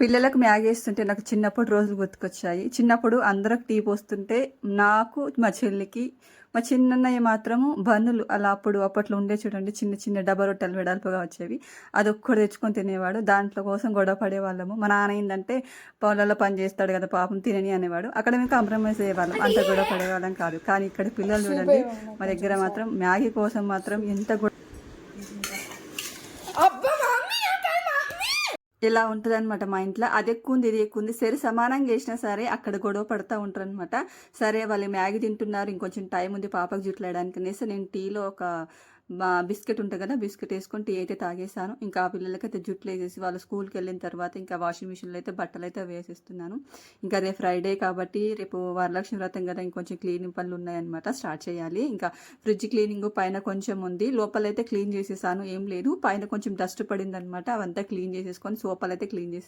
పిల్లలకు మ్యాగీ వేస్తుంటే నాకు చిన్నప్పుడు రోజులు గుర్తుకొచ్చాయి. చిన్నప్పుడు అందరికి టీ పోస్తుంటే నాకు మా చెల్లికి మా చిన్నన్నయ్య మాత్రము బన్నులు అలా అప్పుడు అప్పట్లో ఉండే చూడండి చిన్న చిన్న డబ్బా రొట్టెలు వెడల్పుగా వచ్చేవి. అది ఒక్కడు తెచ్చుకొని తినేవాడు. దాంట్లో కోసం గొడవ పడేవాళ్ళము. మా నాన్న ఏంటంటే పొలాల్లో పని చేస్తాడు కదా పాపం తినని అనేవాడు. అక్కడ మేము కాంప్రమైజ్ అయ్యేవాళ్ళం. అంత గొడవ పడేవాళ్ళం కాదు. కానీ ఇక్కడ పిల్లలు చూడండి మా దగ్గర మాత్రం మ్యాగీ కోసం మాత్రం ఎంత గొడవ ఇలా ఉంటుంది అనమాట మా ఇంట్లో. అది ఎక్కువ ఉంది ఇది ఎక్కువ ఉంది సరే సమానంగా చేసినా సరే అక్కడ గొడవ పడుతూ ఉంటారు అనమాట సరే వాళ్ళు మ్యాగీ తింటున్నారు ఇంకొంచెం టైం ఉంది పాపకు జుట్లేయడానికి అనేసి నేను టీలో ఒక బిస్కెట్ ఉంటుంది కదా బిస్కెట్ వేసుకొని టీ అయితే తాగేసాను ఇంకా ఆ పిల్లలకైతే జుట్లు వేసేసి వాళ్ళు స్కూల్కి వెళ్ళిన తర్వాత ఇంకా వాషింగ్ మిషన్లో అయితే బట్టలు అయితే వేసేస్తున్నాను. ఇంకా రేపు ఫ్రైడే కాబట్టి రేపు వరలక్ష్మి వ్రతం కదా ఇంకొంచెం క్లీనింగ్ పనులు ఉన్నాయన్నమాట స్టార్ట్ చేయాలి. ఇంకా ఫ్రిడ్జ్ క్లీనింగ్ పైన కొంచెం ఉంది లోపలైతే క్లీన్ చేసేసాను ఏం లేదు. పైన కొంచెం డస్ట్ పడింది అనమాట అవంతా క్లీన్ చేసేసుకొని సోపాలు అయితే క్లీన్ చేసి